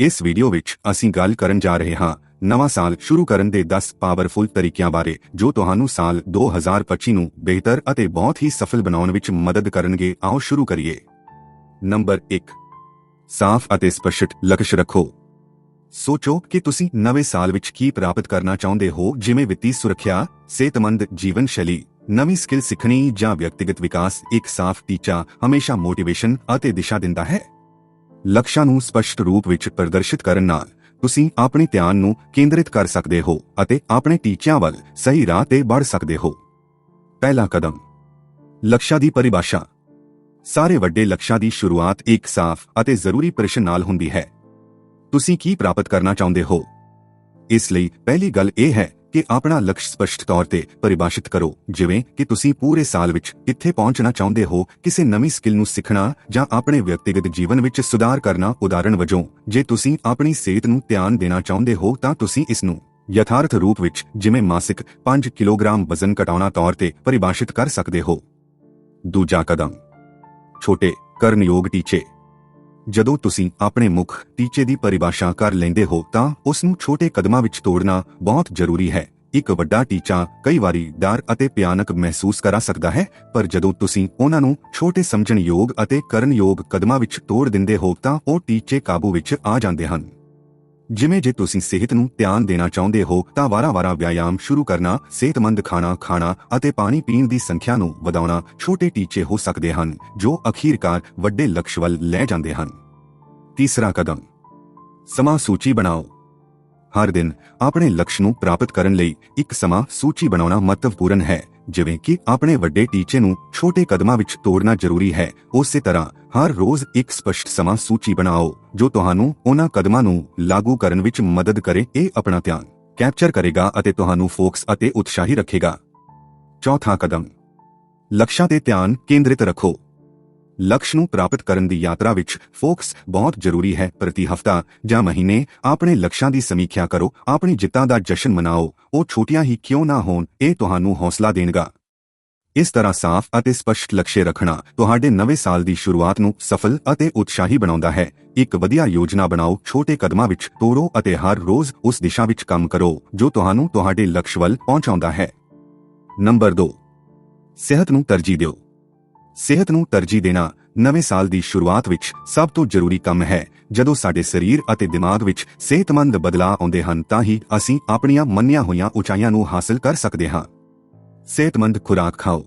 ਇਸ ਵੀਡੀਓ ਵਿੱਚ ਅਸੀਂ ਗੱਲ ਕਰਨ ਜਾ ਰਹੇ ਹਾਂ ਨਵਾਂ ਸਾਲ ਸ਼ੁਰੂ ਕਰਨ ਦੇ 10 ਪਾਵਰਫੁਲ ਤਰੀਕਿਆਂ ਬਾਰੇ, ਜੋ ਤੁਹਾਨੂੰ ਸਾਲ 2025 ਨੂੰ ਬਿਹਤਰ ਅਤੇ ਬਹੁਤ ਹੀ ਸਫਲ ਬਣਾਉਣ ਵਿੱਚ ਮਦਦ ਕਰਨਗੇ। ਆਓ ਸ਼ੁਰੂ ਕਰੀਏ। ਨੰਬਰ 1 ਸਾਫ਼ ਅਤੇ ਸਪਸ਼ਟ ਲਕਸ਼ ਰੱਖੋ। ਸੋਚੋ ਕਿ ਤੁਸੀਂ ਨਵੇਂ ਸਾਲ ਵਿੱਚ ਕੀ ਪ੍ਰਾਪਤ ਕਰਨਾ ਚਾਹੁੰਦੇ ਹੋ, ਜਿਵੇਂ ਵਿੱਤੀ ਸੁਰੱਖਿਆ, ਸਿਹਤਮੰਦ ਜੀਵਨ ਸ਼ੈਲੀ, ਨਵੀਂ ਸਕਿੱਲ ਸਿੱਖਣੀ ਜਾਂ ਵਿਅਕਤੀਗਤ ਵਿਕਾਸ। ਇੱਕ ਸਾਫ਼ ਟੀਚਾ ਹਮੇਸ਼ਾ ਮੋਟੀਵੇਸ਼ਨ ਅਤੇ ਦਿਸ਼ਾ ਦਿੰਦਾ ਹੈ। ਲਕਸ਼ਾਂ ਨੂੰ ਸਪਸ਼ਟ ਰੂਪ ਵਿੱਚ ਪ੍ਰਦਰਸ਼ਿਤ ਕਰਨ ਨਾਲ, ਤੁਸੀਂ ਆਪਣੇ ਧਿਆਨ ਨੂੰ ਕੇਂਦਰਿਤ ਕਰ ਸਕਦੇ ਹੋ ਅਤੇ ਆਪਣੇ ਟੀਚਿਆਂ ਵੱਲ ਸਹੀ ਰਾਹ ਤੇ ਵੜ ਸਕਦੇ ਹੋ। ਪਹਿਲਾ ਕਦਮ, ਲਕਸ਼ਾਂ ਦੀ ਪਰਿਭਾਸ਼ਾ। ਸਾਰੇ ਵੱਡੇ ਲਕਸ਼ਾਂ ਦੀ ਸ਼ੁਰੂਆਤ ਇੱਕ ਸਾਫ਼ ਅਤੇ ਜ਼ਰੂਰੀ ਪ੍ਰਸ਼ਨ ਨਾਲ ਹੁੰਦੀ ਹੈ। ਤੁਸੀਂ ਕੀ ਪ੍ਰਾਪਤ ਕਰਨਾ ਚਾਹੁੰਦੇ ਹੋ? ਇਸ ਲਈ ਪਹਿਲੀ ਗੱਲ ਇਹ ਹੈ ਕਿ ਆਪਣਾ ਲਕਸ਼ ਸਪਸ਼ਟ ਤੌਰ ਤੇ ਪਰਿਭਾਸ਼ਿਤ ਕਰੋ, ਜਿਵੇਂ ਕਿ ਤੁਸੀਂ ਪੂਰੇ ਸਾਲ ਵਿੱਚ ਕਿੱਥੇ ਪਹੁੰਚਣਾ ਚਾਹੁੰਦੇ ਹੋ, ਕਿਸੇ ਨਵੀਂ ਸਕਿੱਲ ਨੂੰ ਸਿੱਖਣਾ ਜਾਂ ਆਪਣੇ ਵਿਅਕਤੀਗਤ ਜੀਵਨ ਵਿੱਚ ਸੁਧਾਰ ਕਰਨਾ ਉਦਾਹਰਣ ਵਜੋਂ, ਜੇ ਤੁਸੀਂ ਆਪਣੀ ਸਿਹਤ ਨੂੰ ਧਿਆਨ ਦੇਣਾ ਚਾਹੁੰਦੇ ਹੋ ਤਾਂ ਤੁਸੀਂ ਇਸ ਨੂੰ ਯਥਾਰਥ ਰੂਪ ਵਿੱਚ ਜਿਵੇਂ ਮਾਸਿਕ 5 ਕਿਲੋਗ੍ਰਾਮ ਵਜ਼ਨ ਘਟਾਉਣਾ ਤੌਰ ਤੇ ਪਰਿਭਾਸ਼ਿਤ ਕਰ ਸਕਦੇ ਹੋ। ਦੂਜਾ ਕਦਮ, ਛੋਟੇ ਕਰਨਯੋਗ ਟੀਚੇ। ਜਦੋਂ ਤੁਸੀਂ ਆਪਣੇ ਮੁੱਖ ਟੀਚੇ ਦੀ ਪਰਿਭਾਸ਼ਾ ਕਰ ਲੈਂਦੇ ਹੋ ਤਾਂ ਉਸ ਨੂੰ ਛੋਟੇ ਕਦਮਾਂ ਵਿੱਚ ਤੋੜਨਾ ਬਹੁਤ ਜ਼ਰੂਰੀ ਹੈ। ਇੱਕ ਵੱਡਾ ਟੀਚਾ ਕਈ ਵਾਰੀ ਡਰ ਅਤੇ ਭਿਆਨਕ ਮਹਿਸੂਸ ਕਰਾ ਸਕਦਾ ਹੈ, ਪਰ ਜਦੋਂ ਤੁਸੀਂ ਉਹਨਾਂ ਨੂੰ ਛੋਟੇ ਸਮਝਣ ਯੋਗ ਅਤੇ ਕਰਨ ਯੋਗ ਕਦਮਾਂ ਵਿੱਚ ਤੋੜ ਦਿੰਦੇ ਹੋ ਤਾਂ ਉਹ ਟੀਚੇ ਕਾਬੂ ਵਿੱਚ ਆ ਜਾਂਦੇ ਹਨ। ਜਿਵੇਂ ਜੇ ਤੁਸੀਂ ਸਿਹਤ ਨੂੰ ਧਿਆਨ ਦੇਣਾ ਚਾਹੁੰਦੇ ਹੋ, ਤਾਂ ਵਾਰਾ-ਵਾਰਾ ਵਿਆਇਆਮ ਸ਼ੁਰੂ ਕਰਨਾ, ਸਿਹਤਮੰਦ ਖਾਣਾ ਖਾਣਾ ਅਤੇ ਪਾਣੀ ਪੀਣ ਦੀ ਸੰਖਿਆ ਨੂੰ ਵਧਾਉਣਾ ਛੋਟੇ ਟੀਚੇ ਹੋ ਸਕਦੇ ਹਨ, ਜੋ ਅਖੀਰਕਾਰ ਵੱਡੇ ਲਕਸ਼ ਵੱਲ ਲੈ ਜਾਂਦੇ ਹਨ। ਤੀਸਰਾ ਕਦਮ, ਸਮਾਂ ਸੂਚੀ ਬਣਾਓ। ਹਰ ਦਿਨ ਆਪਣੇ ਲਕਸ਼ ਨੂੰ ਪ੍ਰਾਪਤ ਕਰਨ ਲਈ ਇੱਕ ਸਮਾਂ ਸੂਚੀ ਬਣਾਉਣਾ ਮਹੱਤਵਪੂਰਨ ਹੈ, ਜਿਵੇਂ ਕਿ ਆਪਣੇ ਵੱਡੇ ਟੀਚੇ ਨੂੰ ਛੋਟੇ ਕਦਮਾਂ ਵਿੱਚ ਤੋੜਨਾ ਜ਼ਰੂਰੀ ਹੈ, ਉਸੇ ਤਰ੍ਹਾਂ ਹਰ ਰੋਜ਼ ਇੱਕ ਸਪਸ਼ਟ ਸਮਾਂ ਸੂਚੀ ਬਣਾਓ, ਜੋ ਤੁਹਾਨੂੰ ਉਹਨਾਂ ਕਦਮਾਂ ਨੂੰ ਲਾਗੂ ਕਰਨ ਵਿੱਚ ਮਦਦ ਕਰੇ। ਇਹ ਆਪਣਾ ਧਿਆਨ ਕੈਪਚਰ ਕਰੇਗਾ ਅਤੇ ਤੁਹਾਨੂੰ ਫੋਕਸ ਅਤੇ ਉਤਸ਼ਾਹੀ ਰੱਖੇਗਾ। ਚੌਥਾ ਕਦਮ, ਲਕਸ਼ਾਂ ਤੇ ਧਿਆਨ ਕੇਂਦਰਿਤ ਰੱਖੋ। ਲਕਸ਼ ਨੂੰ ਪ੍ਰਾਪਤ ਕਰਨ ਦੀ ਯਾਤਰਾ ਵਿੱਚ ਫੋਕਸ ਬਹੁਤ ਜ਼ਰੂਰੀ ਹੈ। ਪ੍ਰਤੀ ਹਫਤਾ ਜਾਂ ਮਹੀਨੇ ਆਪਣੇ ਲਕਸ਼ਾਂ ਦੀ ਸਮੀਖਿਆ ਕਰੋ। ਆਪਣੀ ਜਿੱਤਾਂ ਦਾ ਜਸ਼ਨ ਮਨਾਓ। ਉਹ ਛੋਟੀਆਂ ਹੀ ਕਿਉਂ ਨਾ ਹੋਣ, ਇਹ ਤੁਹਾਨੂੰ ਹੌਸਲਾ ਦੇਣਗਾ। ਇਸ ਤਰ੍ਹਾਂ ਸਾਫ਼ ਅਤੇ ਸਪਸ਼ਟ ਲਕਸ਼ੇ ਰੱਖਣਾ ਤੁਹਾਡੇ ਨਵੇਂ ਸਾਲ ਦੀ ਸ਼ੁਰੂਆਤ ਨੂੰ ਸਫਲ ਅਤੇ ਉਤਸ਼ਾਹੀ ਬਣਾਉਂਦਾ ਹੈ। ਇੱਕ ਵਧੀਆ ਯੋਜਨਾ ਬਣਾਓ, ਛੋਟੇ ਕਦਮਾਂ ਵਿੱਚ ਤੋਰੋ ਅਤੇ ਹਰ ਰੋਜ਼ ਉਸ ਦਿਸ਼ਾ ਵਿੱਚ ਕੰਮ ਕਰੋ, ਜੋ ਤੁਹਾਨੂੰ ਤੁਹਾਡੇ ਲਕਸ਼ ਵੱਲ ਪਹੁੰਚਾਉਂਦਾ ਹੈ। ਨੰਬਰ 2 ਸਿਹਤ ਨੂੰ ਤਰਜੀਹ ਦਿਓ। ਸਿਹਤ ਨੂੰ ਤਰਜੀਹ ਦੇਣਾ ਨਵੇਂ ਸਾਲ ਦੀ ਸ਼ੁਰੂਆਤ ਵਿੱਚ ਸਭ ਤੋਂ ਜ਼ਰੂਰੀ ਕੰਮ ਹੈ। ਜਦੋਂ ਸਾਡੇ ਸਰੀਰ ਅਤੇ ਦਿਮਾਗ ਵਿੱਚ ਸਿਹਤਮੰਦ ਬਦਲਾਅ ਆਉਂਦੇ ਹਨ, ਤਾਂ ਹੀ ਅਸੀਂ ਆਪਣੀਆਂ ਮੰਨੀਆਂ ਹੋਈਆਂ ਉਚਾਈਆਂ ਨੂੰ ਹਾਸਲ ਕਰ ਸਕਦੇ ਹਾਂ। ਸਿਹਤਮੰਦ ਖੁਰਾਕ ਖਾਓ।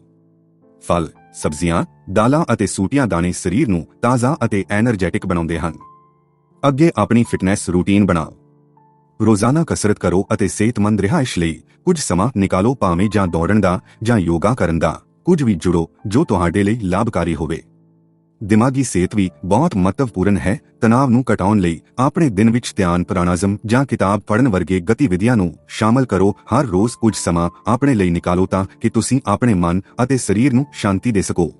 ਫਲ, ਸਬਜ਼ੀਆਂ, ਦਾਲਾਂ ਅਤੇ ਸੂਟੀਆਂ ਦਾਣੇ ਸਰੀਰ ਨੂੰ ਤਾਜ਼ਾ ਅਤੇ ਐਨਰਜੈਟਿਕ ਬਣਾਉਂਦੇ ਹਨ। ਅੱਗੇ ਆਪਣੀ ਫਿਟਨੈਸ ਰੂਟੀਨ ਬਣਾਓ। ਰੋਜ਼ਾਨਾ ਕਸਰਤ ਕਰੋ ਅਤੇ ਸਿਹਤਮੰਦ ਰਿਹਾਇਸ਼ ਲਈ ਕੁਝ ਸਮਾਂ ਨਿਕਾਲੋ ਭਾਵੇਂ ਜਾਂ ਦੌੜਨ ਦਾ ਜਾਂ ਯੋਗਾ ਕਰਨ ਦਾ। ਕੁਝ ਵੀ ਜੁੜੋ ਜੋ ਤੁਹਾਡੇ ਲਈ ਲਾਭਕਾਰੀ ਹੋਵੇ। ਦਿਮਾਗੀ ਸਿਹਤ ਵੀ ਬਹੁਤ ਮਹੱਤਵਪੂਰਨ ਹੈ। ਤਣਾਅ ਨੂੰ ਘਟਾਉਣ ਲਈ ਆਪਣੇ ਦਿਨ ਵਿੱਚ ਧਿਆਨ, ਪ੍ਰਾਣਾਯਾਮ ਜਾਂ ਕਿਤਾਬ ਪੜ੍ਹਨ ਵਰਗੇ ਗਤੀਵਿਧੀਆਂ ਨੂੰ ਸ਼ਾਮਲ ਕਰੋ। ਹਰ ਰੋਜ਼ ਕੁਝ ਸਮਾਂ ਆਪਣੇ ਲਈ ਨਿਕਾਲੋ ਤਾਂ ਕਿ ਤੁਸੀਂ ਆਪਣੇ ਮਨ ਅਤੇ ਸਰੀਰ ਨੂੰ ਸ਼ਾਂਤੀ ਦੇ ਸਕੋ।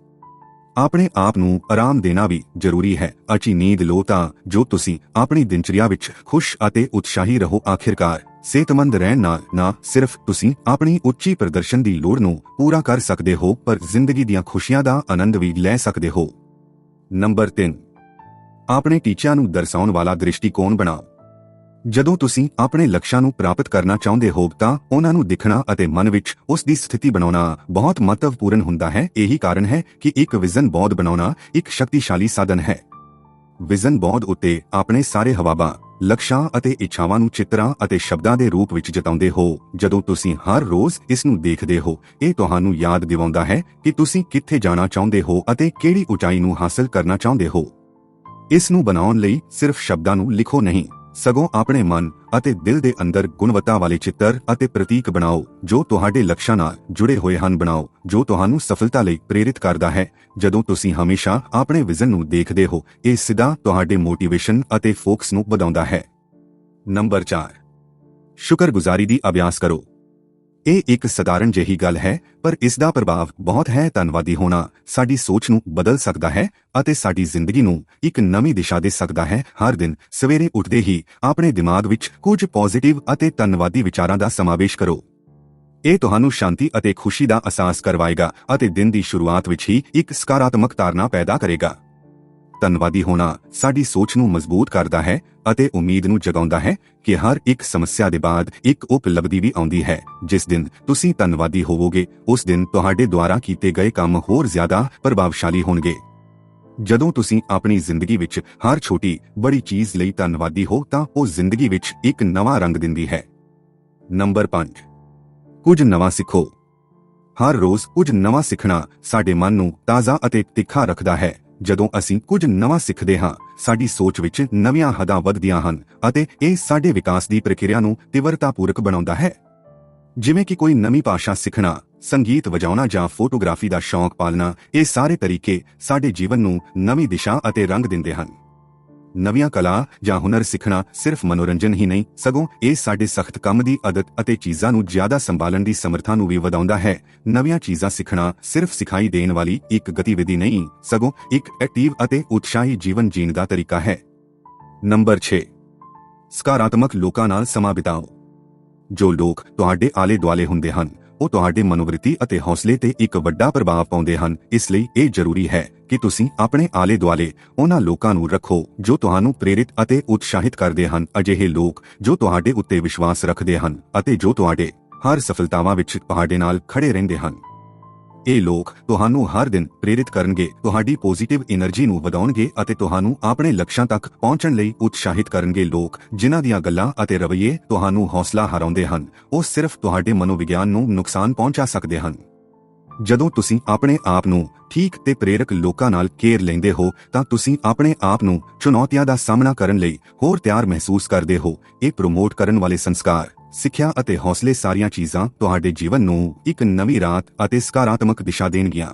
ਆਪਣੇ ਆਪ ਨੂੰ ਆਰਾਮ ਦੇਣਾ ਵੀ ਜ਼ਰੂਰੀ ਹੈ। ਅਚੀ ਨੀਂਦ ਲਓ ਤਾਂ ਜੋ ਤੁਸੀਂ ਆਪਣੀ ਦਿਨਚਰਿਆ ਵਿੱਚ ਖੁਸ਼ ਅਤੇ ਉਤਸ਼ਾਹੀ ਰਹੋ। ਆਖਿਰਕਾਰ ਸਿਹਤਮੰਦ ਰਹਿਣ ਨਾਲ ਨਾ ਸਿਰਫ ਤੁਸੀਂ ਆਪਣੀ ਉੱਚੀ ਪ੍ਰਦਰਸ਼ਨ ਦੀ ਲੋੜ ਨੂੰ ਪੂਰਾ ਕਰ ਸਕਦੇ ਹੋ, ਪਰ ਜ਼ਿੰਦਗੀ ਦੀਆਂ ਖੁਸ਼ੀਆਂ ਦਾ ਆਨੰਦ ਵੀ ਲੈ ਸਕਦੇ ਹੋ। ਨੰਬਰ 3 ਆਪਣੇ ਟੀਚਿਆਂ ਨੂੰ ਦਰਸਾਉਣ ਵਾਲਾ ਦ੍ਰਿਸ਼ਟੀਕੋਣ ਬਣਾਓ ਜਦੋਂ ਤੁਸੀਂ ਆਪਣੇ ਲਕਸ਼ਾਂ ਨੂੰ ਪ੍ਰਾਪਤ ਕਰਨਾ ਚਾਹੁੰਦੇ ਹੋ ਤਾਂ ਉਹਨਾਂ ਨੂੰ ਦਿਖਣਾ ਅਤੇ ਮਨ ਵਿੱਚ ਉਸ ਦੀ ਸਥਿਤੀ ਬਣਾਉਣਾ ਬਹੁਤ ਮਹੱਤਵਪੂਰਨ ਹੁੰਦਾ ਹੈ। ਇਹੀ ਕਾਰਨ ਹੈ ਕਿ ਇੱਕ ਵਿਜ਼ਨ ਬੋਰਡ ਬਣਾਉਣਾ ਇੱਕ ਸ਼ਕਤੀਸ਼ਾਲੀ ਸਾਧਨ ਹੈ। ਵਿਜ਼ਨ ਬੋਰਡ ਉੱਤੇ ਆਪਣੇ ਸਾਰੇ ਹਵਾਬਾਂ ਲਕਸ਼ਾਂ ਅਤੇ ਇੱਛਾਵਾਂ ਨੂੰ ਚਿੱਤਰਾਂ ਅਤੇ ਸ਼ਬਦਾਂ ਦੇ ਰੂਪ ਵਿੱਚ ਜਤਾਉਂਦੇ ਹੋ। ਜਦੋਂ ਤੁਸੀਂ ਹਰ ਰੋਜ਼ ਇਸ ਨੂੰ ਦੇਖਦੇ ਹੋ, ਇਹ ਤੁਹਾਨੂੰ ਯਾਦ ਦਿਵਾਉਂਦਾ ਹੈ ਕਿ ਤੁਸੀਂ ਕਿੱਥੇ ਜਾਣਾ ਚਾਹੁੰਦੇ ਹੋ ਅਤੇ ਕਿਹੜੀ ਉਚਾਈ ਨੂੰ ਹਾਸਲ ਕਰਨਾ ਚਾਹੁੰਦੇ ਹੋ। ਇਸ ਨੂੰ ਬਣਾਉਣ ਲਈ ਸਿਰਫ ਸ਼ਬਦਾਂ ਨੂੰ ਲਿਖੋ ਨਹੀਂ। ਸਗੋਂ ਆਪਣੇ ਮਨ ਅਤੇ ਦਿਲ ਦੇ ਅੰਦਰ ਗੁਣਵੱਤਾ ਵਾਲੇ ਚਿੱਤਰ ਅਤੇ ਪ੍ਰਤੀਕ ਬਣਾਓ, ਜੋ ਤੁਹਾਡੇ ਲਕਸ਼ਾਂ ਨਾਲ ਜੁੜੇ ਹੋਏ ਹਨ ਬਣਾਓ, ਜੋ ਤੁਹਾਨੂੰ ਸਫਲਤਾ ਲਈ ਪ੍ਰੇਰਿਤ ਕਰਦਾ ਹੈ। ਜਦੋਂ ਤੁਸੀਂ ਹਮੇਸ਼ਾ ਆਪਣੇ ਵਿਜ਼ਨ ਨੂੰ ਦੇਖਦੇ ਹੋ, ਇਹ ਸਿੱਧਾ ਤੁਹਾਡੇ ਮੋਟੀਵੇਸ਼ਨ ਅਤੇ ਫੋਕਸ ਨੂੰ ਵਧਾਉਂਦਾ ਹੈ। ਨੰਬਰ 4 ਸ਼ੁਕਰਗੁਜ਼ਾਰੀ ਦੀ ਅਭਿਆਸ ਕਰੋ। ਇਹ ਇੱਕ ਸਧਾਰਨ ਜਿਹੀ ਗੱਲ ਹੈ, ਪਰ ਇਸ ਦਾ ਪ੍ਰਭਾਵ ਬਹੁਤ ਹੈ ਧੰਨਵਾਦੀ ਹੋਣਾ, ਸਾਡੀ ਸੋਚ ਨੂੰ ਬਦਲ ਸਕਦਾ ਹੈ ਅਤੇ ਸਾਡੀ ਜ਼ਿੰਦਗੀ ਨੂੰ ਇੱਕ ਨਵੀਂ ਦਿਸ਼ਾ ਦੇ ਸਕਦਾ ਹੈ। ਹਰ ਦਿਨ ਸਵੇਰੇ ਉੱਠਦੇ ਹੀ ਆਪਣੇ ਦਿਮਾਗ ਵਿੱਚ ਕੁਝ ਪੋਜ਼ਿਟਿਵ ਅਤੇ ਧੰਨਵਾਦੀ ਵਿਚਾਰਾਂ ਦਾ ਸਮਾਵੇਸ਼ ਕਰੋ। ਇਹ ਤੁਹਾਨੂੰ ਸ਼ਾਂਤੀ ਅਤੇ ਖੁਸ਼ੀ ਦਾ ਅਹਿਸਾਸ ਕਰਵਾਏਗਾ ਅਤੇ ਦਿਨ ਦੀ ਸ਼ੁਰੂਆਤ ਵਿੱਚ ਹੀ ਇੱਕ ਸਕਾਰਾਤਮਕ ਧਾਰਨਾ ਪੈਦਾ ਕਰੇਗਾ। ਧੰਨਵਾਦੀ ਹੋਣਾ, ਸਾਡੀ ਸੋਚ ਨੂੰ ਮਜ਼ਬੂਤ ਕਰਦਾ ਹੈ ਅਤੇ ਉਮੀਦ ਨੂੰ ਜਗਾਉਂਦਾ ਹੈ ਕਿ ਹਰ ਇੱਕ ਸਮੱਸਿਆ ਦੇ ਬਾਅਦ ਇੱਕ ਉਪਲਬਧੀ ਵੀ ਆਉਂਦੀ ਹੈ। ਜਿਸ ਦਿਨ ਤੁਸੀਂ ਧੰਨਵਾਦੀ ਹੋਵੋਗੇ, ਉਸ ਦਿਨ ਤੁਹਾਡੇ ਦੁਆਰਾ ਕੀਤੇ ਗਏ ਕੰਮ ਹੋਰ ਜ਼ਿਆਦਾ ਪ੍ਰਭਾਵਸ਼ਾਲੀ ਹੋਣਗੇ। ਜਦੋਂ ਤੁਸੀਂ ਆਪਣੀ ਜ਼ਿੰਦਗੀ ਵਿੱਚ ਹਰ ਛੋਟੀ, ਬੜੀ ਚੀਜ਼ ਲਈ ਧੰਨਵਾਦੀ ਹੋ, ਤਾਂ ਉਹ ਜ਼ਿੰਦਗੀ ਵਿੱਚ ਇੱਕ ਨਵਾਂ ਰੰਗ ਦਿੰਦੀ ਹੈ। ਨੰਬਰ 5 ਕੁਝ ਨਵਾਂ ਸਿੱਖੋ। ਹਰ ਰੋਜ਼ ਕੁਝ ਨਵਾਂ ਸਿੱਖਣਾ ਸਾਡੇ ਮਨ ਨੂੰ ਤਾਜ਼ਾ ਅਤੇ ਤਿੱਖਾ ਰੱਖਦਾ ਹੈ। ਜਦੋਂ ਅਸੀਂ ਕੁਝ ਨਵਾਂ ਸਿੱਖਦੇ ਹਾਂ ਸਾਡੀ ਸੋਚ ਵਿੱਚ ਨਵੀਆਂ ਹੱਦਾਂ ਵੱਧਦੀਆਂ ਹਨ ਅਤੇ ਇਹ ਸਾਡੇ ਵਿਕਾਸ ਦੀ ਪ੍ਰਕਿਰਿਆ ਨੂੰ ਤਿਵਰਤਾਪੂਰਕ ਬਣਾਉਂਦਾ ਹੈ। ਜਿਵੇਂ ਕਿ ਕੋਈ ਨਵੀਂ ਭਾਸ਼ਾ ਸਿੱਖਣਾ, ਸੰਗੀਤ ਵਜਾਉਣਾ ਜਾਂ ਫੋਟੋਗ੍ਰਾਫੀ ਦਾ ਸ਼ੌਂਕ ਪਾਲਣਾ, ਇਹ ਸਾਰੇ ਤਰੀਕੇ ਸਾਡੇ ਜੀਵਨ ਨੂੰ ਨਵੀਂ ਦਿਸ਼ਾ ਅਤੇ ਰੰਗ ਦਿੰਦੇ ਹਨ। ਨਵੀਆਂ ਕਲਾ ਜਾਂ ਹੁਨਰ ਸਿੱਖਣਾ ਸਿਰਫ ਮਨੋਰੰਜਨ ਹੀ ਨਹੀਂ, ਸਗੋਂ ਇਹ ਸਾਡੇ ਸਖਤ ਕੰਮ ਦੀ ਆਦਤ ਅਤੇ ਚੀਜ਼ਾਂ ਨੂੰ ਜ਼ਿਆਦਾ ਸੰਭਾਲਣ ਦੀ ਸਮਰੱਥਾ ਨੂੰ ਵੀ ਵਧਾਉਂਦਾ ਹੈ। ਨਵੀਆਂ ਚੀਜ਼ਾਂ ਸਿੱਖਣਾ ਸਿਰਫ ਸਿਖਾਈ ਦੇਣ ਵਾਲੀ ਇੱਕ ਗਤੀਵਿਧੀ ਨਹੀਂ, ਸਗੋਂ ਇੱਕ ਐਕਟਿਵ ਅਤੇ ਉਤਸ਼ਾਹੀ ਜੀਵਨ ਜੀਣ ਦਾ ਤਰੀਕਾ ਹੈ। ਨੰਬਰ 6 ਸਕਾਰਾਤਮਕ ਲੋਕਾਂ ਨਾਲ ਸਮਾਂ ਬਿਤਾਓ। ਜੋ ਲੋਕ ਤੁਹਾਡੇ ਆਲੇ ਦੁਆਲੇ ਹੁੰਦੇ ਹਨ ਉਹ ਤੁਹਾਡੇ ਮਨੋਵ੍ਰਿਤੀ ਅਤੇ ਹੌਸਲੇ ਤੇ ਇੱਕ ਵੱਡਾ ਪ੍ਰਭਾਵ ਪਾਉਂਦੇ ਹਨ। ਇਸ ਲਈ ਇਹ ਜ਼ਰੂਰੀ ਹੈ ਕਿ ਤੁਸੀਂ ਆਪਣੇ ਆਲੇ ਦੁਆਲੇ ਉਹਨਾਂ ਲੋਕਾਂ ਨੂੰ ਰੱਖੋ ਜੋ ਤੁਹਾਨੂੰ ਪ੍ਰੇਰਿਤ ਅਤੇ ਉਤਸ਼ਾਹਿਤ ਕਰਦੇ ਹਨ। ਅਜਿਹੇ ਲੋਕ ਜੋ ਤੁਹਾਡੇ ਉੱਤੇ ਵਿਸ਼ਵਾਸ ਰੱਖਦੇ ਹਨ ਅਤੇ ਜੋ ਤੁਹਾਡੇ ਹਰ ਸਫਲਤਾਵਾਂ ਵਿੱਚ ਤੁਹਾਡੇ ਨਾਲ ਖੜੇ ਰਹਿੰਦੇ ਹਨ। ਇਹ ਲੋਕ ਤੁਹਾਨੂੰ ਹਰ ਦਿਨ ਪ੍ਰੇਰਿਤ ਕਰਨਗੇ, ਤੁਹਾਡੀ ਪੋਜ਼ਿਟਿਵ એનર્ਜੀ ਨੂੰ ਵਧਾਉਣਗੇ ਅਤੇ ਤੁਹਾਨੂੰ ਆਪਣੇ ਲਕਸ਼ਾਂ ਤੱਕ ਪਹੁੰਚਣ ਲਈ ਉਤਸ਼ਾਹਿਤ ਕਰਨਗੇ ਲੋਕ, ਜਿਨ੍ਹਾਂ ਦੀਆਂ ਗੱਲਾਂ ਅਤੇ ਰਵਈਏ ਤੁਹਾਨੂੰ ਹੌਸਲਾ ਹਰਾਉਂਦੇ ਹਨ, ਉਹ ਸਿਰਫ ਤੁਹਾਡੇ ਮਨੋਵਿਗਿਆਨ ਨੂੰ ਨੁਕਸਾਨ ਪਹੁੰਚਾ ਸਕਦੇ ਹਨ। ਜਦੋਂ ਤੁਸੀਂ ਆਪਣੇ ਆਪ ਨੂੰ ਠੀਕ ਤੇ ਪ੍ਰੇਰਕ ਲੋਕਾਂ ਨਾਲ ਕੇਅਰ ਲੈਂਦੇ ਹੋ, ਤਾਂ ਤੁਸੀਂ ਆਪਣੇ ਆਪ ਨੂੰ ਚੁਣੌਤੀਆਂ ਦਾ ਸਾਹਮਣਾ ਕਰਨ ਲਈ ਹੋਰ ਤਿਆਰ ਮਹਿਸੂਸ ਕਰਦੇ ਹੋ, ਇਹ ਪ੍ਰੋਮੋਟ ਕਰਨ ਵਾਲੇ ਸੰਸਕਾਰ। ਸਿੱਖਿਆ ਅਤੇ ਹੌਸਲੇ ਸਾਰੀਆਂ ਚੀਜ਼ਾਂ ਤੁਹਾਡੇ ਜੀਵਨ ਨੂੰ ਇੱਕ ਨਵੀਂ ਰਾਤ ਅਤੇ ਸਕਾਰਾਤਮਕ ਦਿਸ਼ਾ ਦੇਣਗੀਆਂ।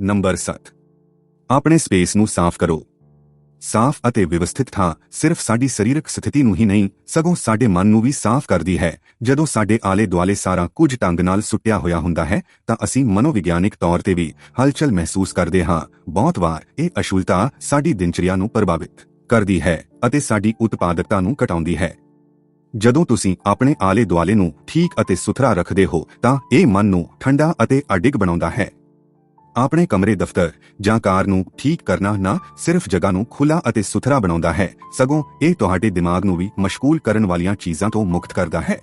ਨੰਬਰ 7 ਆਪਣੇ ਸਪੇਸ ਨੂੰ ਸਾਫ਼ ਕਰੋ। ਸਾਫ਼ ਅਤੇ ਵਿਵਸਥਿਤ ਥਾਂ ਸਿਰਫ ਸਾਡੀ ਸਰੀਰਕ ਸਥਿਤੀ ਨੂੰ ਹੀ ਨਹੀਂ, ਸਗੋਂ ਸਾਡੇ ਮਨ ਨੂੰ ਵੀ ਸਾਫ਼ ਕਰਦੀ ਹੈ। ਜਦੋਂ ਸਾਡੇ ਆਲੇ ਦੁਆਲੇ ਸਾਰਾ ਕੁਝ ਢੰਗ ਨਾਲ ਸੁੱਟਿਆ ਹੋਇਆ ਹੁੰਦਾ ਹੈ, ਤਾਂ ਅਸੀਂ ਮਨੋਵਿਗਿਆਨਿਕ ਤੌਰ ਤੇ ਵੀ ਹਲਚਲ ਮਹਿਸੂਸ ਕਰਦੇ ਹਾਂ। ਬਹੁਤ ਵਾਰ ਇਹ ਅਸ਼ੁਲਤਾ ਸਾਡੀ ਦਿਨਚਰਿਆ ਨੂੰ ਪ੍ਰਭਾਵਿਤ ਕਰਦੀ ਹੈ ਅਤੇ ਸਾਡੀ ਉਤਪਾਦਕਤਾ ਨੂੰ ਘਟਾਉਂਦੀ ਹੈ। ਜਦੋਂ ਤੁਸੀਂ ਆਪਣੇ ਆਲੇ ਦੁਆਲੇ ਨੂੰ ਠੀਕ ਅਤੇ ਸੁਥਰਾ ਰੱਖਦੇ ਹੋ, ਤਾਂ ਇਹ ਮਨ ਨੂੰ ਠੰਡਾ ਅਤੇ ਅਡਿੱਗ ਬਣਾਉਂਦਾ ਹੈ। ਆਪਣੇ ਕਮਰੇ ਦਫ਼ਤਰ ਜਾਂ ਕਾਰ ਨੂੰ ਠੀਕ ਕਰਨਾ ਨਾ ਸਿਰਫ ਜਗ੍ਹਾ ਨੂੰ ਖੁੱਲਾ ਅਤੇ ਸੁਥਰਾ ਬਣਾਉਂਦਾ ਹੈ, ਸਗੋਂ ਇਹ ਤੁਹਾਡੇ ਦਿਮਾਗ ਨੂੰ ਵੀ ਮਸ਼ਗੂਲ ਕਰਨ ਵਾਲੀਆਂ ਚੀਜ਼ਾਂ ਤੋਂ ਮੁਕਤ ਕਰਦਾ ਹੈ।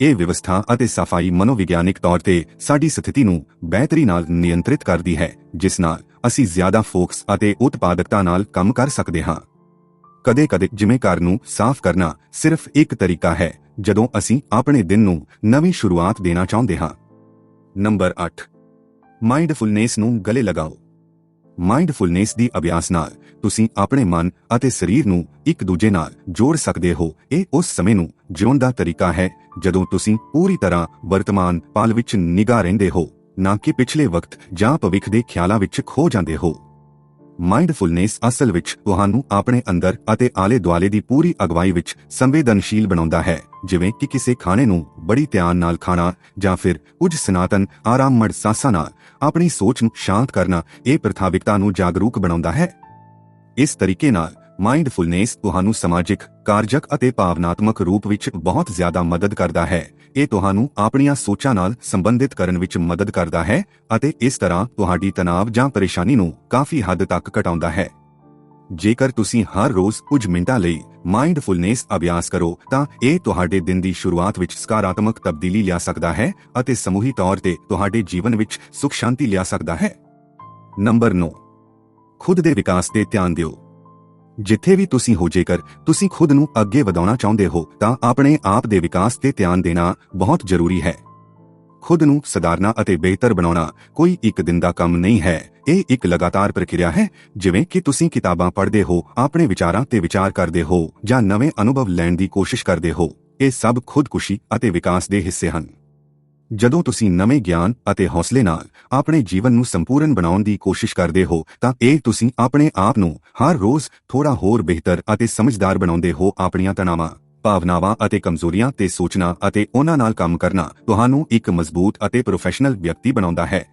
ਇਹ ਵਿਵਸਥਾ ਅਤੇ ਸਫ਼ਾਈ ਮਨੋਵਿਗਿਆਨਿਕ ਤੌਰ ਤੇ ਸਾਡੀ ਸਥਿਤੀ ਨੂੰ ਬਿਹਤਰੀ ਨਾਲ ਨਿਯੰਤਰਿਤ ਕਰਦੀ ਹੈ, ਜਿਸ ਨਾਲ ਅਸੀਂ ਜ਼ਿਆਦਾ ਫੋਕਸ ਅਤੇ ਉਤਪਾਦਕਤਾ ਨਾਲ ਕੰਮ ਕਰ ਸਕਦੇ ਹਾਂ। ਕਦੇ-ਕਦੇ ਜਿਵੇਂ ਘਰ ਨੂੰ ਸਾਫ਼ ਕਰਨਾ ਸਿਰਫ ਇੱਕ ਤਰੀਕਾ ਹੈ, ਜਦੋਂ ਅਸੀਂ ਆਪਣੇ ਦਿਨ ਨੂੰ ਨਵੀਂ ਸ਼ੁਰੂਆਤ ਦੇਣਾ ਚਾਹੁੰਦੇ ਹਾਂ। ਨੰਬਰ 8 ਮਾਈਂਡਫੁਲਨੈਸ ਨੂੰ ਗਲੇ ਲਗਾਓ। ਮਾਈਂਡਫੁਲਨੈਸ ਦੀ ਅਭਿਆਸ ਨਾਲ ਤੁਸੀਂ ਆਪਣੇ ਮਨ ਅਤੇ ਸਰੀਰ ਨੂੰ ਇੱਕ ਦੂਜੇ ਨਾਲ ਜੋੜ ਸਕਦੇ ਹੋ। ਇਹ ਉਸ ਸਮੇਂ ਨੂੰ ਜਿਉਣ ਦਾ ਤਰੀਕਾ ਹੈ, ਜਦੋਂ ਤੁਸੀਂ ਪੂਰੀ ਤਰ੍ਹਾਂ ਵਰਤਮਾਨ ਪਲ ਵਿੱਚ ਨਿਗਾਹ ਰਹਿੰਦੇ ਹੋ, ਨਾ ਕਿ ਪਿਛਲੇ ਵਕਤ ਜਾਂ ਭਵਿੱਖ ਦੇ ਖਿਆਲਾਂ ਵਿੱਚ ਖੋ ਜਾਂਦੇ ਹੋ। ਮਾਈਂਡਫੁਲਨੈਸ ਅਸਲ ਵਿੱਚ ਤੁਹਾਨੂੰ ਆਪਣੇ ਅੰਦਰ ਅਤੇ ਆਲੇ ਦੁਆਲੇ ਦੀ ਪੂਰੀ ਅਗਵਾਈ ਵਿੱਚ ਸੰਵੇਦਨਸ਼ੀਲ ਬਣਾਉਂਦਾ ਹੈ। ਜਿਵੇਂ ਕਿ ਕਿਸੇ ਖਾਣੇ ਨੂੰ ਬੜੀ ਧਿਆਨ ਨਾਲ ਖਾਣਾ ਜਾਂ ਫਿਰ ਕੁਝ ਸਨਾਤਨ ਆਰਾਮਮੜ ਸਾਸਾਂ ਨਾਲ ਆਪਣੀ ਸੋਚ ਨੂੰ ਸ਼ਾਂਤ ਕਰਨਾ ਇਹ ਪ੍ਰਥਾਵਿਕਤਾ ਨੂੰ ਜਾਗਰੂਕ ਬਣਾਉਂਦਾ ਹੈ। ਇਸ ਤਰੀਕੇ ਨਾਲ ਮਾਈਂਡਫੁਲਨੈਸ ਤੁਹਾਨੂੰ ਸਮਾਜਿਕ ਕਾਰਜਕ ਅਤੇ ਭਾਵਨਾਤਮਕ ਰੂਪ ਵਿੱਚ ਬਹੁਤ ਜ਼ਿਆਦਾ ਮਦਦ ਕਰਦਾ ਹੈ। ਇਹ ਤੁਹਾਨੂੰ ਆਪਣੀਆਂ ਸੋਚਾਂ ਨਾਲ ਸੰਬੰਧਿਤ ਕਰਨ ਵਿੱਚ ਮਦਦ ਕਰਦਾ ਹੈ ਅਤੇ ਇਸ ਤਰ੍ਹਾਂ ਤੁਹਾਡੀ ਤਣਾਅ ਜਾਂ ਪਰੇਸ਼ਾਨੀ ਨੂੰ ਕਾਫੀ ਹੱਦ ਤੱਕ ਘਟਾਉਂਦਾ ਹੈ। ਜੇਕਰ ਤੁਸੀਂ ਹਰ ਰੋਜ਼ ਕੁਝ ਮਿੰਟਾਂ ਲਈ ਮਾਈਂਡਫੁਲਨੈਸ ਅਭਿਆਸ ਕਰੋ, ਤਾਂ ਇਹ ਤੁਹਾਡੇ ਦਿਨ ਦੀ ਸ਼ੁਰੂਆਤ ਵਿੱਚ ਸਕਾਰਾਤਮਕ ਤਬਦੀਲੀ ਲਿਆ ਸਕਦਾ ਹੈ ਅਤੇ ਸਮੂਹੀ ਤੌਰ ਤੇ ਤੁਹਾਡੇ ਜੀਵਨ ਵਿੱਚ ਸੁਖ ਸ਼ਾਂਤੀ ਲਿਆ ਸਕਦਾ ਹੈ। ਨੰਬਰ 9 ਖੁਦ ਦੇ ਵਿਕਾਸ ਤੇ ਧਿਆਨ ਦਿਓ। ਜਿੱਥੇ ਵੀ ਤੁਸੀਂ ਹੋ, ਜੇਕਰ ਤੁਸੀਂ ਖੁਦ ਨੂੰ ਅੱਗੇ ਵਧਾਉਣਾ ਚਾਹੁੰਦੇ ਹੋ, ਤਾਂ ਆਪਣੇ ਆਪ ਦੇ ਵਿਕਾਸ ਤੇ ਧਿਆਨ ਦੇਣਾ ਬਹੁਤ ਜ਼ਰੂਰੀ ਹੈ। ਖੁਦ ਨੂੰ ਸੁਧਾਰਨਾ ਅਤੇ ਬਿਹਤਰ ਬਣਾਉਣਾ ਕੋਈ ਇੱਕ ਦਿਨ ਦਾ ਕੰਮ ਨਹੀਂ ਹੈ। ਇਹ ਇੱਕ ਲਗਾਤਾਰ ਪ੍ਰਕਿਰਿਆ ਹੈ, ਜਿਵੇਂ ਕਿ ਤੁਸੀਂ ਕਿਤਾਬਾਂ ਪੜ੍ਹਦੇ ਹੋ, ਆਪਣੇ ਵਿਚਾਰਾਂ ਤੇ ਵਿਚਾਰ ਕਰਦੇ ਹੋ ਜਾਂ ਨਵੇਂ ਅਨੁਭਵ ਲੈਣ ਦੀ ਕੋਸ਼ਿਸ਼ ਕਰਦੇ ਹੋ। ਇਹ ਸਭ ਖੁਦਕੁਸ਼ੀ ਅਤੇ ਵਿਕਾਸ ਦੇ ਹਿੱਸੇ ਹਨ। ਜਦੋਂ ਤੁਸੀਂ ਨਵੇਂ ਗਿਆਨ ਅਤੇ ਹੌਸਲੇ ਨਾਲ ਆਪਣੇ ਜੀਵਨ ਨੂੰ ਸੰਪੂਰਨ ਬਣਾਉਣ ਦੀ ਕੋਸ਼ਿਸ਼ ਕਰਦੇ ਹੋ, ਤਾਂ ਇਹ ਤੁਸੀਂ ਆਪਣੇ ਆਪ ਨੂੰ ਹਰ ਰੋਜ਼ ਥੋੜਾ ਹੋਰ ਬਿਹਤਰ ਅਤੇ ਸਮਝਦਾਰ ਬਣਾਉਂਦੇ ਹੋ ਆਪਣੀਆਂ ਤਣਾਵਾਂ, ਭਾਵਨਾਵਾਂ ਅਤੇ ਕਮਜ਼ੋਰੀਆਂ ਤੇ ਸੋਚਣਾ ਅਤੇ ਉਹਨਾਂ ਨਾਲ ਕੰਮ ਕਰਨਾ ਤੁਹਾਨੂੰ ਇੱਕ ਮਜ਼ਬੂਤ ਅਤੇ ਪ੍ਰੋਫੈਸ਼ਨਲ ਵਿਅਕਤੀ ਬਣਾਉਂਦਾ ਹੈ।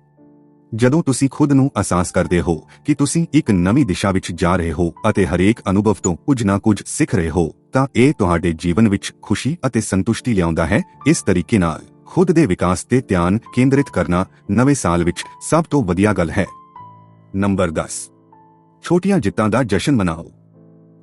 ਜਦੋਂ ਤੁਸੀਂ ਖੁਦ ਨੂੰ ਅਹਿਸਾਸ ਕਰਦੇ ਹੋ ਕਿ ਤੁਸੀਂ ਇੱਕ ਨਵੀਂ ਦਿਸ਼ਾ ਵਿੱਚ ਜਾ ਰਹੇ ਹੋ ਅਤੇ ਹਰੇਕ ਅਨੁਭਵ ਤੋਂ ਕੁਝ ਨਾ ਕੁਝ ਸਿੱਖ ਰਹੇ ਹੋ, ਤਾਂ ਇਹ ਤੁਹਾਡੇ ਜੀਵਨ ਵਿੱਚ ਖੁਸ਼ੀ ਅਤੇ ਸੰਤੁਸ਼ਟੀ ਲਿਆਉਂਦਾ ਹੈ, ਇਸ ਤਰੀਕੇ ਨਾਲ। ਖੁਦ ਦੇ ਵਿਕਾਸ ਤੇ ਧਿਆਨ ਕੇਂਦਰਿਤ ਕਰਨਾ ਨਵੇਂ ਸਾਲ ਵਿੱਚ ਸਭ ਤੋਂ ਵਧੀਆ ਗੱਲ ਹੈ। ਨੰਬਰ 10 ਛੋਟੀਆਂ ਜਿੱਤਾਂ ਦਾ ਜਸ਼ਨ ਮਨਾਓ।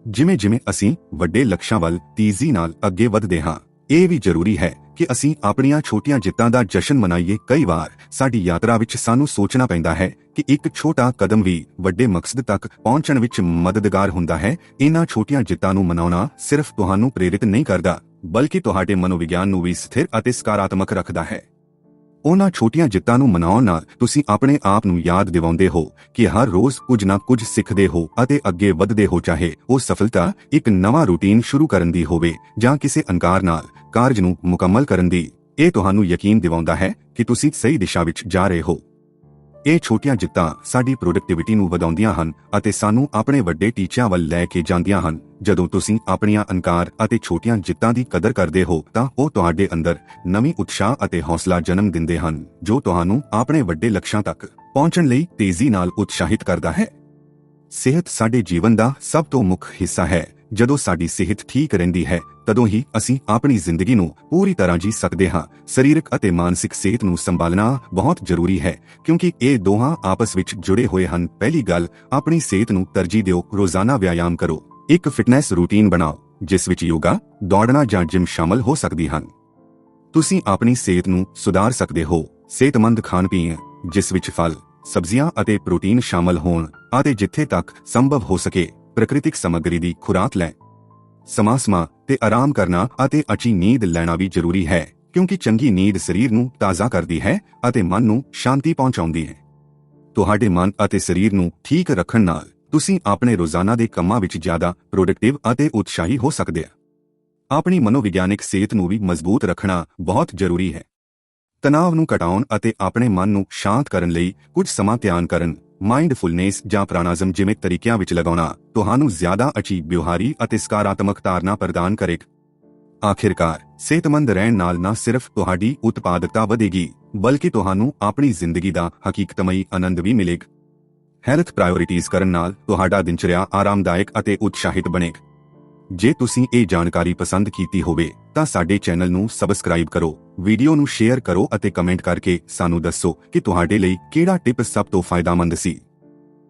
ਜਿਵੇਂ-ਜਿਵੇਂ ਅਸੀਂ ਵੱਡੇ ਲਕਸ਼ਾਂ ਵੱਲ ਤੇਜ਼ੀ ਨਾਲ ਅੱਗੇ ਵਧਦੇ ਹਾਂ, ਇਹ ਵੀ ਜ਼ਰੂਰੀ ਹੈ ਕਿ ਅਸੀਂ ਆਪਣੀਆਂ ਛੋਟੀਆਂ ਜਿੱਤਾਂ ਦਾ ਜਸ਼ਨ ਮਨਾਈਏ। ਕਈ ਵਾਰ ਸਾਡੀ ਯਾਤਰਾ ਵਿੱਚ ਸਾਨੂੰ ਸੋਚਣਾ ਪੈਂਦਾ ਹੈ ਕਿ ਇੱਕ ਛੋਟਾ ਕਦਮ ਵੀ ਵੱਡੇ ਮਕਸਦ ਤੱਕ ਪਹੁੰਚਣ ਵਿੱਚ ਮਦਦਗਾਰ ਹੁੰਦਾ ਹੈ। ਇਹਨਾਂ ਛੋਟੀਆਂ ਜਿੱਤਾਂ ਨੂੰ ਮਨਾਉਣਾ ਸਿਰਫ ਤੁਹਾਨੂੰ ਪ੍ਰੇਰਿਤ ਨਹੀਂ ਕਰਦਾ। ਬਲਕਿ ਤੁਹਾਡੇ ਮਨੋਵਿਗਿਆਨ ਨੂੰ ਵੀ ਸਥਿਰ ਅਤੇ ਸਕਾਰਾਤਮਕ ਰੱਖਦਾ ਹੈ। ਉਹਨਾਂ ਛੋਟੀਆਂ ਜਿੱਤਾਂ ਨੂੰ ਮਨਾਉਣ ਨਾਲ ਤੁਸੀਂ ਆਪਣੇ ਆਪ ਨੂੰ ਯਾਦ ਦਿਵਾਉਂਦੇ ਹੋ ਕਿ ਹਰ ਰੋਜ਼ ਕੁਝ ਨਾ ਕੁਝ ਸਿੱਖਦੇ ਹੋ ਅਤੇ ਅੱਗੇ ਵਧਦੇ ਹੋ, ਚਾਹੇ ਉਹ ਸਫਲਤਾ ਇੱਕ ਨਵਾਂ ਰੂਟੀਨ ਸ਼ੁਰੂ ਕਰਨ ਦੀ ਹੋਵੇ ਜਾਂ ਕਿਸੇ ਅਨਕਾਰ ਨਾਲ ਕਾਰਜ ਨੂੰ ਮੁਕੰਮਲ ਕਰਨ ਦੀ। ਇਹ ਤੁਹਾਨੂੰ ਯਕੀਨ ਦਿਵਾਉਂਦਾ ਹੈ ਕਿ ਤੁਸੀਂ ਸਹੀ ਦਿਸ਼ਾ ਵਿੱਚ ਜਾ ਰਹੇ ਹੋ। ਇਹ ਛੋਟੀਆਂ ਜਿੱਤਾਂ ਸਾਡੀ ਪ੍ਰੋਡਕਟਿਵਿਟੀ ਨੂੰ ਵਧਾਉਂਦੀਆਂ ਹਨ ਅਤੇ ਸਾਨੂੰ ਆਪਣੇ ਵੱਡੇ ਟੀਚਿਆਂ ਵੱਲ ਲੈ ਕੇ ਜਾਂਦੀਆਂ ਹਨ। ਜਦੋਂ ਤੁਸੀਂ ਆਪਣੀਆਂ ਅਨਕਾਰ ਅਤੇ ਛੋਟੀਆਂ ਜਿੱਤਾਂ ਦੀ ਕਦਰ ਕਰਦੇ ਹੋ, ਤਾਂ ਉਹ ਤੁਹਾਡੇ ਅੰਦਰ ਨਵੀਂ ਉਤਸ਼ਾਹ ਅਤੇ ਹੌਸਲਾ ਜਨਮ ਦਿੰਦੇ ਹਨ, ਜੋ ਤੁਹਾਨੂੰ ਆਪਣੇ ਵੱਡੇ ਲਕਸ਼ਾਂ ਤੱਕ ਪਹੁੰਚਣ ਲਈ ਤੇਜ਼ੀ ਨਾਲ ਉਤਸ਼ਾਹਿਤ ਕਰਦਾ ਹੈ। ਸਿਹਤ ਸਾਡੇ ਜੀਵਨ ਦਾ ਸਭ ਤੋਂ ਮੁੱਖ ਹਿੱਸਾ ਹੈ। ਜਦੋਂ ਸਾਡੀ ਸਿਹਤ ਠੀਕ ਰਹਿੰਦੀ ਹੈ, ਤਦੋਂ ਹੀ ਅਸੀਂ ਆਪਣੀ ਜ਼ਿੰਦਗੀ ਨੂੰ ਪੂਰੀ ਤਰ੍ਹਾਂ ਜੀ ਸਕਦੇ ਹਾਂ। ਸਰੀਰਕ ਅਤੇ ਮਾਨਸਿਕ ਸਿਹਤ ਨੂੰ ਸੰਭਾਲਣਾ ਬਹੁਤ ਜ਼ਰੂਰੀ ਹੈ, ਕਿਉਂਕਿ ਇਹ ਦੋਹਾਂ ਆਪਸ ਵਿੱਚ ਜੁੜੇ ਹੋਏ ਹਨ। ਪਹਿਲੀ ਗੱਲ, ਆਪਣੀ ਸਿਹਤ ਨੂੰ ਤਰਜੀਹ ਦਿਓ, ਰੋਜ਼ਾਨਾ ਵਿਆਇਆਮ ਕਰੋ। ਇੱਕ ਫਿਟਨੈਸ ਰੂਟੀਨ ਬਣਾਓ, ਜਿਸ ਵਿੱਚ ਯੋਗਾ, ਦੌੜਨਾ ਜਾਂ ਜਿਮ ਸ਼ਾਮਲ ਹੋ ਸਕਦੀ ਹਨ। ਤੁਸੀਂ ਆਪਣੀ ਸਿਹਤ ਨੂੰ ਸੁਧਾਰ ਸਕਦੇ ਹੋ। ਸਿਹਤਮੰਦ ਖਾਣ ਪੀਣ, ਜਿਸ ਵਿੱਚ ਫਲ, ਸਬਜ਼ੀਆਂ ਅਤੇ ਪ੍ਰੋਟੀਨ ਸ਼ਾਮਲ ਹੋਣ ਅਤੇ ਜਿੱਥੇ ਤੱਕ ਸੰਭਵ ਹੋ ਸਕੇ। ਪ੍ਰਕਿਰਤਿਕ ਸਮੱਗਰੀ ਦੀ ਖੁਰਾਕ ਲੈ। ਸਮਾਂ-ਸਮਾਂ ਤੇ ਆਰਾਮ ਕਰਨਾ ਅਤੇ ਅਚੀ ਨੀਂਦ ਲੈਣਾ ਵੀ ਜ਼ਰੂਰੀ ਹੈ, ਕਿਉਂਕਿ ਚੰਗੀ ਨੀਂਦ ਸਰੀਰ ਨੂੰ ਤਾਜ਼ਾ ਕਰਦੀ ਹੈ ਅਤੇ ਮਨ ਨੂੰ ਸ਼ਾਂਤੀ ਪਹੁੰਚਾਉਂਦੀ ਹੈ। ਤੁਹਾਡੇ ਮਨ ਅਤੇ ਸਰੀਰ ਨੂੰ ਠੀਕ ਰੱਖਣ ਨਾਲ ਤੁਸੀਂ ਆਪਣੇ ਰੋਜ਼ਾਨਾ ਦੇ ਕੰਮਾਂ ਵਿੱਚ ਜ਼ਿਆਦਾ ਪ੍ਰੋਡਕਟਿਵ ਅਤੇ ਉਤਸ਼ਾਹੀ ਹੋ ਸਕਦੇ ਹੋ ਆਪਣੀ ਮਨੋਵਿਗਿਆਨਿਕ ਸਿਹਤ ਨੂੰ ਵੀ ਮਜ਼ਬੂਤ ਰੱਖਣਾ ਬਹੁਤ ਜ਼ਰੂਰੀ ਹੈ। ਤਣਾਅ ਨੂੰ ਘਟਾਉਣ ਅਤੇ ਆਪਣੇ ਮਨ ਨੂੰ ਸ਼ਾਂਤ ਕਰਨ ਲਈ ਕੁਝ ਸਮਾਂ ਧਿਆਨ ਕਰਨ ਮਾਈਂਡਫੁਲਨੈਸ ਜਾਂ ਪ੍ਰਾਣਾਯਾਮ ਜਿਵੇਂ ਤਰੀਕਿਆਂ ਵਿੱਚ ਲਗਾਉਣਾ, ਤੁਹਾਨੂੰ ਜ਼ਿਆਦਾ ਅੱਛੀ ਵਿਵਹਾਰੀ ਅਤੇ ਸਕਾਰਾਤਮਕ ਧਾਰਨਾ ਪ੍ਰਦਾਨ ਕਰੇਗਾ। ਆਖਿਰਕਾਰ, ਸਿਹਤਮੰਦ ਰਹਿਣ ਨਾਲ ਨਾ ਸਿਰਫ ਤੁਹਾਡੀ ਉਤਪਾਦਕਤਾ ਵਧੇਗੀ, ਬਲਕਿ ਤੁਹਾਨੂੰ ਆਪਣੀ ਜ਼ਿੰਦਗੀ ਦਾ ਹਕੀਕਤਮਈ ਆਨੰਦ ਵੀ ਮਿਲੇਗਾ। ਹੈਲਥ ਪ੍ਰਾਇੋਰਟੀਜ਼ ਕਰਨ ਨਾਲ ਤੁਹਾਡਾ ਦਿਨਚਰਿਆ ਆਰਾਮਦਾਇਕ ਅਤੇ ਉਤਸ਼ਾਹਿਤ ਬਣੇਗਾ। ਜੇ ਤੁਸੀਂ ਇਹ ਜਾਣਕਾਰੀ ਪਸੰਦ ਕੀਤੀ ਹੋਵੇ, ਤਾਂ ਸਾਡੇ ਚੈਨਲ ਨੂੰ ਸਬਸਕ੍ਰਾਈਬ ਕਰੋ। ਵੀਡੀਓ ਨੂੰ ਸ਼ੇਅਰ ਕਰੋ ਅਤੇ ਕਮੈਂਟ ਕਰਕੇ ਸਾਨੂੰ ਦੱਸੋ ਕਿ ਤੁਹਾਡੇ ਲਈ ਕਿਹੜਾ ਟਿਪ ਸਭ ਤੋਂ ਫਾਇਦਾਮੰਦ ਸੀ।